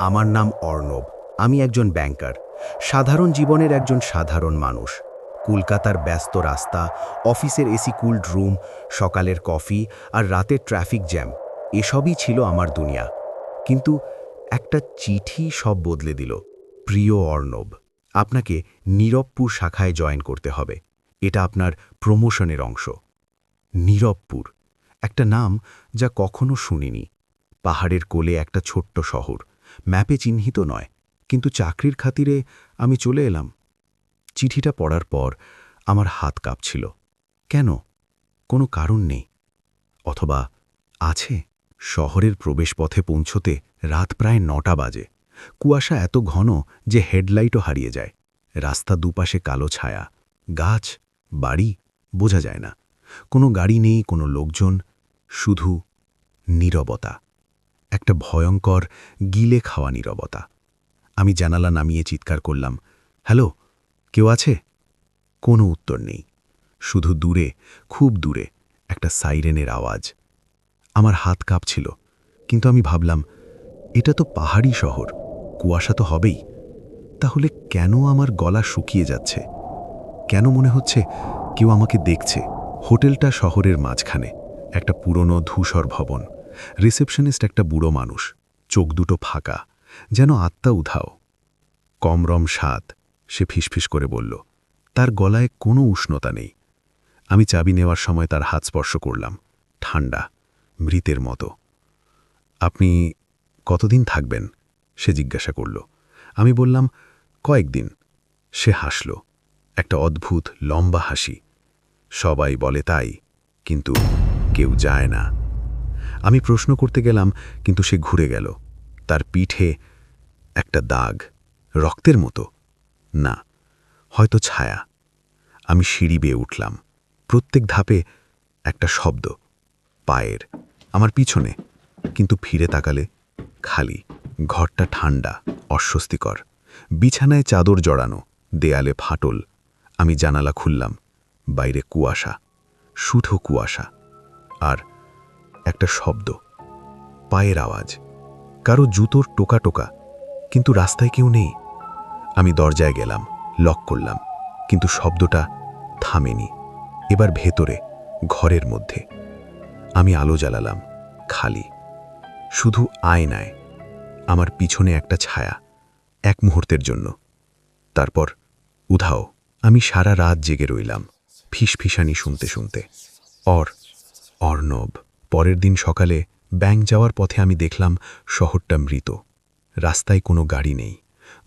আমার নাম অর্ণব, আমি একজন ব্যাংকার। সাধারণ জীবনের একজন সাধারণ মানুষ। কলকাতার ব্যস্ত রাস্তা, অফিসের এসি কুলড রুম, সকালের কফি আর রাতের ট্রাফিক জ্যাম, এসবই ছিল আমার দুনিয়া। কিন্তু একটা চিঠি সব বদলে দিল। প্রিয় অর্ণব, আপনাকে নীরবপুর শাখায় জয়েন করতে হবে। এটা আপনার প্রমোশনের অংশ। নীরবপুর, একটা নাম যা কখনো শুনিনি। পাহাড়ের কোলে একটা ছোট্ট শহর। ম্যাপে চিহ্নিত নয়, কিন্তু চাকরির খাতিরে আমি চলে এলাম। চিঠিটা পড়ার পর আমার হাত কাঁপছিল। কেন? কোনো কারণ নেই। অথবা আছে? শহরের প্রবেশপথে পৌঁছতে রাত প্রায় নটা বাজে। কুয়াশা এত ঘন যে হেডলাইটও হারিয়ে যায়। রাস্তা দুপাশে কালো ছায়া। গাছ, বাড়ি, বোঝা যায় না। কোনো গাড়ি নেই, কোনো লোকজন। শুধু নীরবতা। একটা ভয়ঙ্কর গিলে খাওয়া নীরবতা। আমি জানালা নামিয়ে চিৎকার করলাম, হ্যালো, কেউ আছে? কোনো উত্তর নেই। শুধু দূরে, খুব দূরে, একটা সাইরেনের আওয়াজ। আমার হাত কাঁপছিল, কিন্তু আমি ভাবলাম, এটা তো পাহাড়ি শহর, কুয়াশা তো হবেই। তাহলে কেন আমার গলা শুকিয়ে যাচ্ছে? কেন মনে হচ্ছে কেউ আমাকে দেখছে? হোটেলটা শহরের মাঝখানে, একটা পুরনো ধূসর ভবন। রিসেপশনিস্ট একটা বুড়ো মানুষ, চোখ দুটো ফাঁকা, যেন আত্মা উধাও। কমরম স্বাদ সে ফিসফিস করে বলল, তার গলায় কোনো উষ্ণতা নেই। আমি চাবি নেওয়ার সময় তার হাত স্পর্শ করলাম, ঠান্ডা, মৃতের মতো। আপনি কতদিন থাকবেন? সে জিজ্ঞাসা করল। আমি বললাম, কয়েকদিন। সে হাসল, একটা অদ্ভুত লম্বা হাসি। সবাই বলে তাই, কিন্তু কেউ যায় না। আমি প্রশ্ন করতে গেলাম, কিন্তু সে ঘুরে গেল। তার পিঠে একটা দাগ, রক্তের মতো। না, হয়তো ছায়া। আমি সিঁড়ি বেয়ে উঠলাম। প্রত্যেক ধাপে একটা শব্দ, পায়ের, আমার পিছনে। কিন্তু ফিরে তাকালে খালি, ঘরটা ঠান্ডা, অস্বস্তিকর। বিছানায় চাদর জড়ানো, দেয়ালে ফাটল। আমি জানালা খুললাম, বাইরে কুয়াশা, শুধু কুয়াশা। আর একটা শব্দ, পায়ের আওয়াজ। কারও জুতোর টোকা টোকা, কিন্তু রাস্তায় কেউ নেই। আমি দরজায় গেলাম, লক করলাম, কিন্তু শব্দটা থামেনি। এবার ভেতরে, ঘরের মধ্যে। আমি আলো জ্বালালাম, খালি। শুধু আয়নায়, আমার পিছনে একটা ছায়া, এক মুহূর্তের জন্য। তারপর, উধাও, আমি সারা রাত জেগে রইলাম, ফিসফিসানি শুনতে শুনতে। অর, অর্ণব। পরের দিন সকালে ব্যাংক যাওয়ার পথে আমি দেখলাম শহরটা মৃত। রাস্তায় কোনো গাড়ি নেই।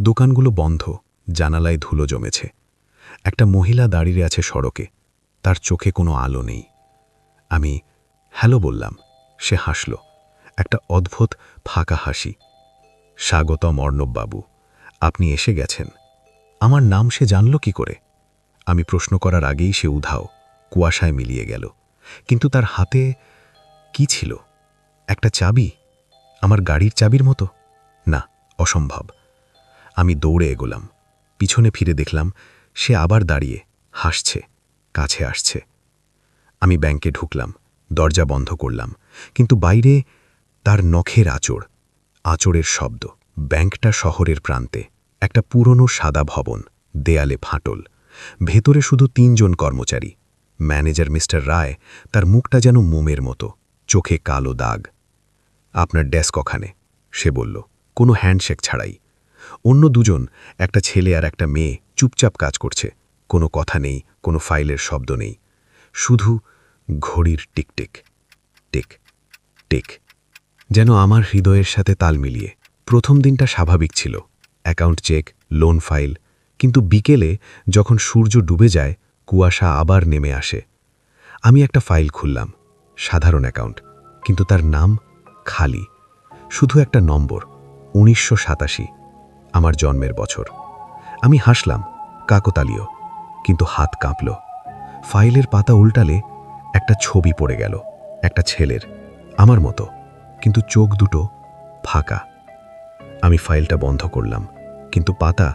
দোকানগুলো বন্ধ, জানালায় ধুলো জমেছে। একটা মহিলা দাঁড়িয়ে আছে সড়কে। তার চোখে কোনো আলো নেই। আমি, হ্যালো বললাম। সে হাসল। একটা অদ্ভুত ফাঁকা হাসি। স্বাগতম অর্ণববাবু। আপনি এসে গেছেন। আমার নাম সে জানল কি করে? আমি প্রশ্ন করার আগেই সে উধাও, কুয়াশায় মিলিয়ে গেল। কিন্তু তার হাতে কি ছিল? একটা চাবি? আমার গাড়ির চাবির মতো? না, অসম্ভব। আমি দৌড়ে এগোলাম। পিছনে ফিরে দেখলাম, সে আবার দাঁড়িয়ে, হাসছে, কাছে আসছে। আমি ব্যাংকে ঢুকলাম, দরজা বন্ধ করলাম, কিন্তু বাইরে তার নখের আচড়, আচড়ের শব্দ, ব্যাংকটা শহরের প্রান্তে, একটা পুরনো সাদা ভবন, দেয়ালে ফাটল। ভেতরে শুধু তিনজন কর্মচারী, ম্যানেজার মিস্টার রায়, তার মুখটা যেন মোমের মতো। চোখে কালো দাগ। আপনার ডেস্ক ওখানে, সে বলল। কোনো হ্যান্ডশেক ছাড়াই। অন্য দুজন, একটা ছেলে আর একটা মেয়ে, চুপচাপ কাজ করছে। কোনো কথা নেই, কোনো ফাইলের শব্দ নেই। শুধু ঘড়ির টিকটিক। টিক টিক। যেন আমার হৃদয়ের সাথে তাল মিলিয়ে। প্রথম দিনটা স্বাভাবিক ছিল। Account check, loan file. কিন্তু বিকেলে, যখন সূর্য ডুবে যায়, কুয়াশা আবার নেমে আসে। আমি একটা ফাইল খুললাম। সাধারণ অ্যাকাউন্ট, কিন্তু তার নাম খালি। শুধু একটা নম্বর, উনিশশো সাতাশি, আমার জন্মের বছর। আমি হাসলাম কাকতালীয় কিন্তু হাত কাঁপল। ফাইলের পাতা উল্টালে একটা ছবি পড়ে গেল, একটা ছেলের, আমার মতো, কিন্তু চোখ দুটো ফাঁকা। আমি ফাইলটা বন্ধ করলাম, কিন্তু পাতা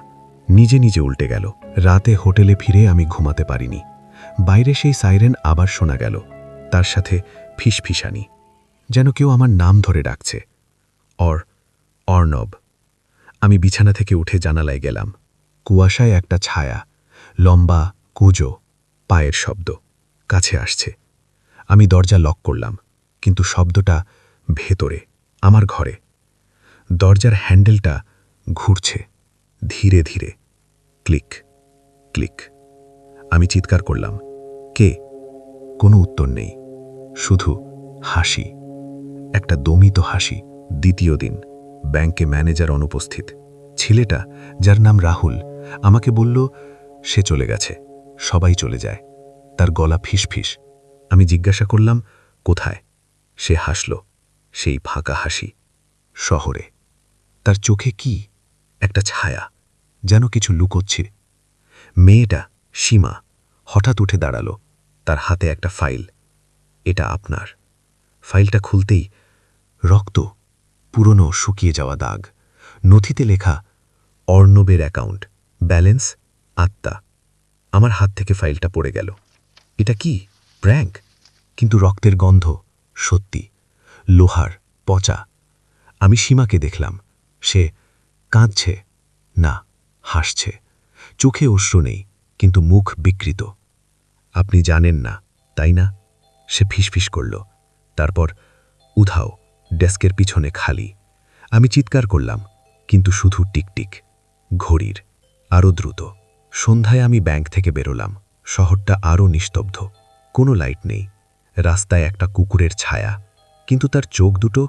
নিজে নিজে উল্টে গেল। রাতে হোটেলে ফিরে আমি ঘুমাতে পারিনি। বাইরে সেই সাইরেন আবার শোনা গেল। তার সাথে ফিসফিসানি, যেন কেউ আমার নাম ধরে ডাকছে। অর, অর্ণব, আমি বিছানা থেকে উঠে জানালায় গেলাম। কুয়াশায় একটা ছায়া, লম্বা কুজো, পায়ের শব্দ কাছে আসছে। আমি দরজা লক করলাম, কিন্তু শব্দটা ভেতরে, আমার ঘরে। দরজার হ্যান্ডেলটা ঘুরছে, ধীরে ধীরে। Click click. আমি চিৎকার করলাম, কে? কোনো উত্তর নেই। শুধু হাসি, একটা দমিত হাসি, দ্বিতীয় দিন, ব্যাংকে ম্যানেজার অনুপস্থিত। ছেলেটা, যার নাম রাহুল, আমাকে বলল, সে চলে গেছে, সবাই চলে যায়। তার গলা ফিসফিস। আমি জিজ্ঞাসা করলাম, কোথায়? সে হাসল, সেই ফাঁকা হাসি, শহরে। তার চোখে কি? একটা ছায়া, যেন কিছু লুকোচ্ছে। মেয়েটা, সীমা, হঠাৎ উঠে দাঁড়াল, তার হাতে একটা ফাইল। এটা আপনার। ফাইলটা খুলতেই রক্ত পুরনো শুকিয়ে যাওয়া দাগ। নথিতে লেখা, অর্ণবের অ্যাকাউন্ট, ব্যালেন্স আত্মা। আমার হাত থেকে ফাইলটা পড়ে গেল। এটা কি? প্র্যাঙ্ক কিন্তু রক্তের গন্ধ সত্যি। লোহার, পচা। আমি সীমাকে দেখলাম। সে কাঁদছে। না, হাসছে। চোখে অশ্রু নেই, কিন্তু মুখ বিকৃত। আপনি জানেন না, তাই না? সে ফিসফিস করল। তারপর, উধাও, ডেস্কের পিছনে খালি। আমি চিৎকার করলাম, কিন্তু শুধু টিকটিক, ঘড়ির আরও দ্রুত। সন্ধ্যায় আমি ব্যাংক থেকে বেরোলাম, শহরটা আরও নিস্তব্ধ, কোনো লাইট নেই, রাস্তায় একটা কুকুরের ছায়া, কিন্তু তার চোখ দুটো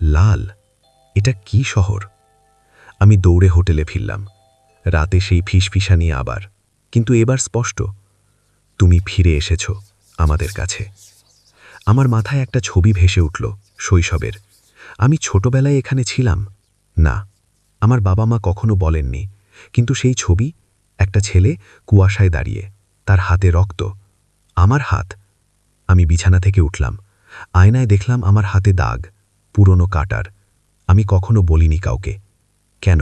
লাল। এটা কি শহর? আমি দৌড়ে হোটেলে ফিরলাম, রাতে সেই ফিসফিসা নিয়ে আবার, কিন্তু এবার স্পষ্ট, তুমি ফিরে এসেছ আমাদের কাছে। আমার মাথায় একটা ছবি ভেসে উঠল শৈশবের। আমি ছোটবেলায় এখানে ছিলাম। না, আমার বাবা মা কখনো বলেননি, কিন্তু সেই ছবি, একটা ছেলে কুয়াশায় দাঁড়িয়ে, তার হাতে রক্ত, আমার হাত। আমি বিছানা থেকে উঠলাম, আয়নায় দেখলাম আমার হাতে দাগ, পুরনো কাটার। আমি কখনো বলিনি কাউকে। কেন?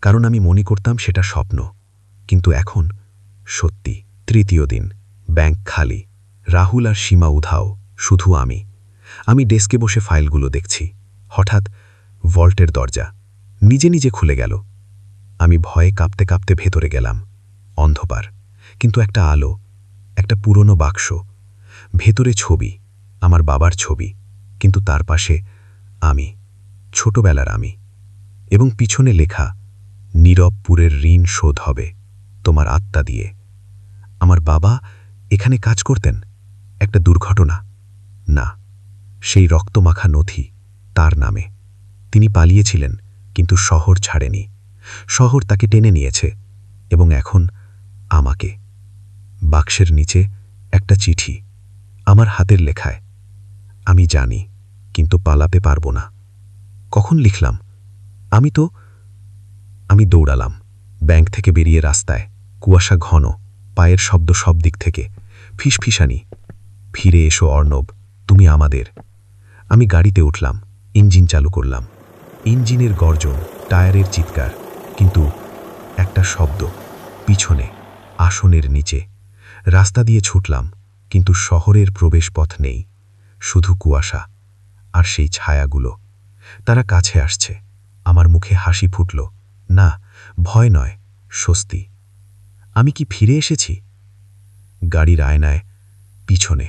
কারণ আমি মনে করতাম সেটা স্বপ্ন। কিন্তু এখন, সত্যি, তৃতীয় দিন, ব্যাংক খালি, রাহুল আর সীমা উধাও। শুধু আমি। আমি ডেস্কে বসে ফাইলগুলো দেখছি। হঠাৎ ভল্টের দরজা নিজে নিজে খুলে গেল। আমি ভয়ে কাঁপতে কাঁপতে ভেতরে গেলাম, অন্ধকার, কিন্তু একটা আলো, একটা পুরনো বাক্স, ভেতরে ছবি, আমার বাবার ছবি, কিন্তু তার পাশে আমি, ছোটবেলার আমি, এবং পিছনে লেখা নীরবপুরের ঋণ শোধ হবে তোমার আত্মা দিয়ে। আমার বাবা এখানে কাজ করতেন? একটা দুর্ঘটনা? না, সেই রক্তমাখা নথি তার নামে। তিনি পালিয়েছিলেন, কিন্তু শহর ছাড়েনি। শহর তাকে টেনে নিয়েছে এবং এখন আমাকে। বাক্সের নিচে একটা চিঠি, আমার হাতের লেখায়। আমি জানি, কিন্তু পালাতে পারব না। কখন লিখলাম? আমি তো, আমি দৌড়ালাম, ব্যাংক থেকে বেরিয়ে রাস্তায়, কুয়াশা ঘন, পায়ের শব্দ সব দিক থেকে, ফিসফিসানি। ফিরে এসো অর্ণব তুমি আমাদের। আমি গাড়িতে উঠলাম, ইঞ্জিন চালু করলাম। ইঞ্জিনের গর্জন, টায়ারের চিৎকার, কিন্তু একটা শব্দ, পিছনে, আসনের নিচে। রাস্তা দিয়ে ছুটলাম, কিন্তু শহরের প্রবেশপথ নেই, শুধু কুয়াশা আর সেই ছায়াগুলো। তারা কাছে আসছে, আমার মুখে হাসি ফুটল, না, ভয় নয়, স্বস্তি। আমি কি ফিরে এসেছি? গাড়ির আয়নায়, পিছনে,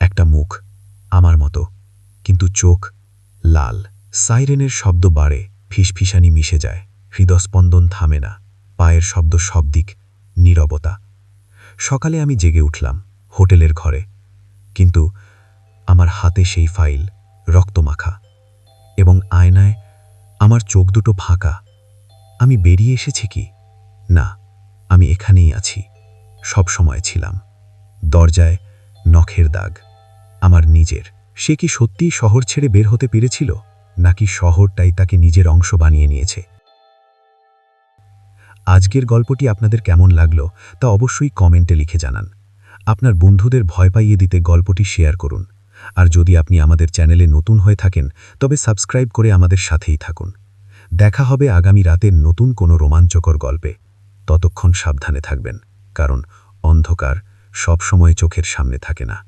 একটা মুখ। আমার মতো। কিন্তু চোখ লাল। সাইরেনের শব্দ বাড়ে, ফিসফিসানি মিশে যায়। হৃদস্পন্দন থামে না। পায়ের শব্দ সব দিক নীরবতা। সকালে আমি জেগে উঠলাম হোটেলের ঘরে। কিন্তু আমার হাতে সেই ফাইল, রক্তমাখা। এবং আয়নায় আমার চোখ দুটো ফাঁকা। আমি বেরিয়ে এসেছি কি? না, আমি এখানেই আছি। সব সময় ছিলাম। দরজায় নখের দাগ। আমার নিজের। সে কি সত্যিই শহর ছেড়ে বের হতে পেরেছিল? নাকি শহরটাই তাকে নিজের অংশ বানিয়ে নিয়েছে? আজকের গল্পটি আপনাদের কেমন লাগল তা অবশ্যই কমেন্টে লিখে জানান। আপনার বন্ধুদের ভয় পাইয়ে দিতে গল্পটি শেয়ার করুন। আর যদি আপনি আমাদের চ্যানেলে নতুন হয়ে থাকেন, তবে সাবস্ক্রাইব করে আমাদের সাথেই থাকুন। দেখা হবে আগামী রাতের নতুন কোনো রোমাঞ্চকর গল্পে। ততক্ষণ সাবধানে থাকবেন, কারণ অন্ধকার সবসময় চোখের সামনে থাকে না।